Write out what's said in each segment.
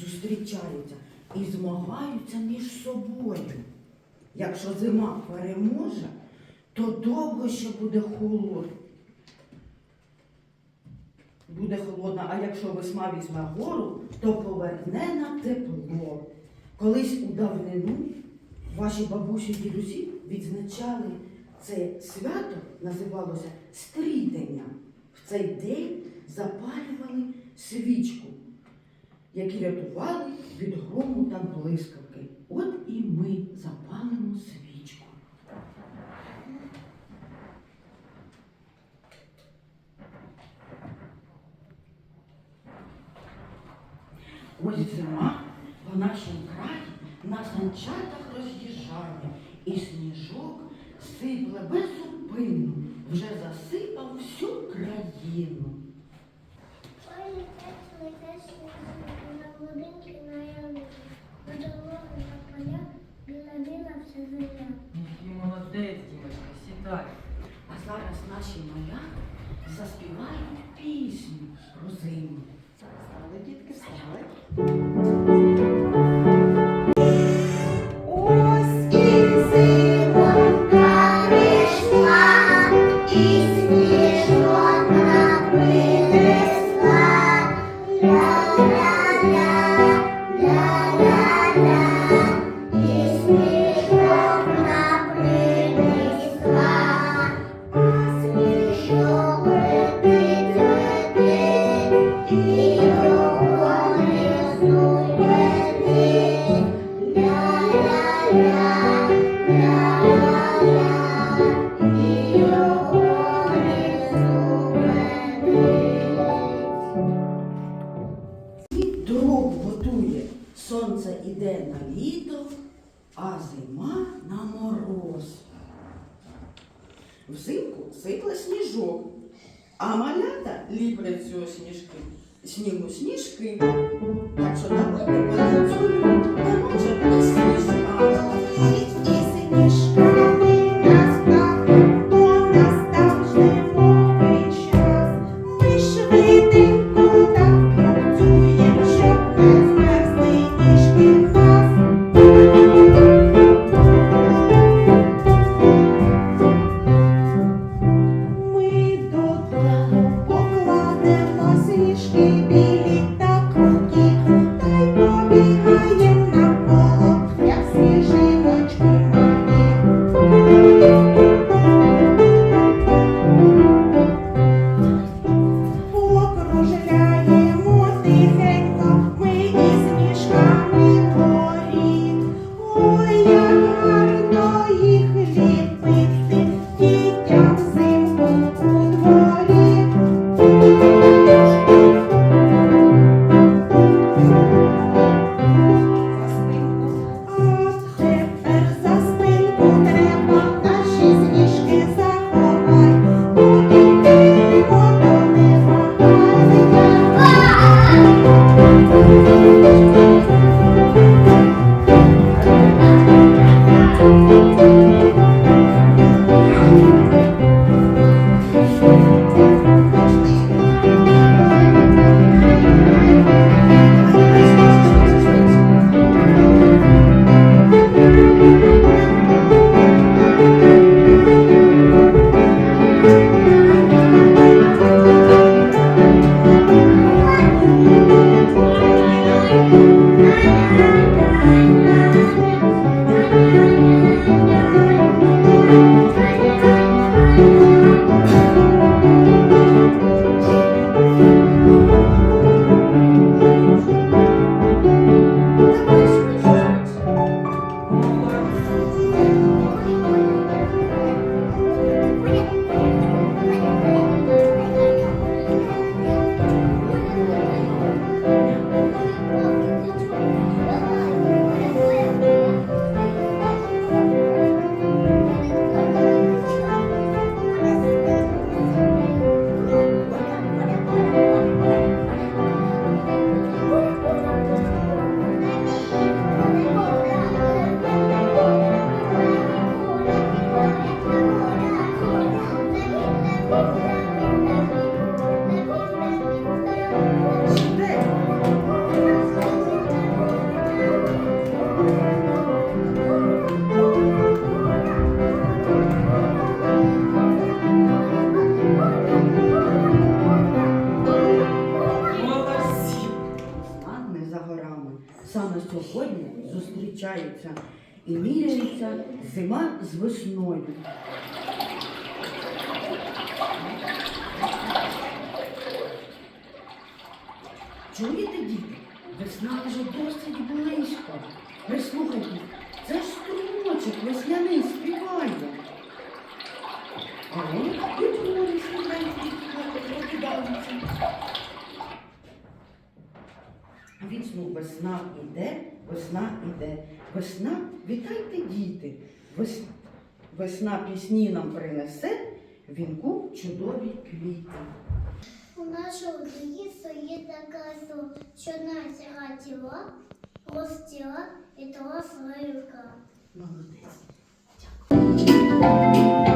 зустрічаються і змагаються між собою. Якщо зима переможе, то довго ще буде холод. Буде холодно, а якщо весна візьме гору, то поверне на тепло. Колись у давнину ваші бабусі і дідусі відзначали це свято, називалося стрітення. В цей день запалювали свічку, які рятували від грому та блискавки. От і ми запалимо свічку. Ось зима по нашому краї на санчатах роз'їжджає, і сніжок сипле безупинно, вже засипав всю країну. На на ялинку, на дорогу, на поля, біла-біла вся земля. Який молодець, дівчинка, сідай. А зараз наші моя заспівають пісню про зиму. Стали дітки, вставай. Взимку сипле сніжок, а малята ліплять цього сніжки, снігу сніжки. Так що давайте потанцюємо, вважається і міряється зима з весною. Чуєте, діти? Весна вже досить близько. Прислухайте, це ж струмочок весняний співає. А ми тут морі слухають, прокидаються. Вічно весна йде весна іде. Весна, вітайте, діти, весна, весна пісні нам принесе вінку чудові квіти. У нашого дні є така, що нас раділа, простіла і того рука. Молодець. Дякую.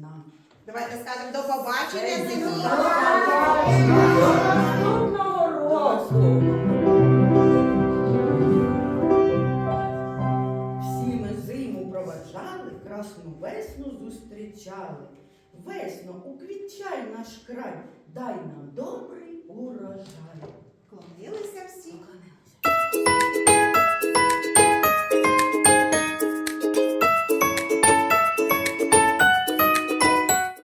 нам. Давайте скажемо до побачення землі. наступного року. Всі ми зиму проваджали, красну весну зустрічали. Весно уквітчай наш край, дай нам добрий урожай. Клонилися всі.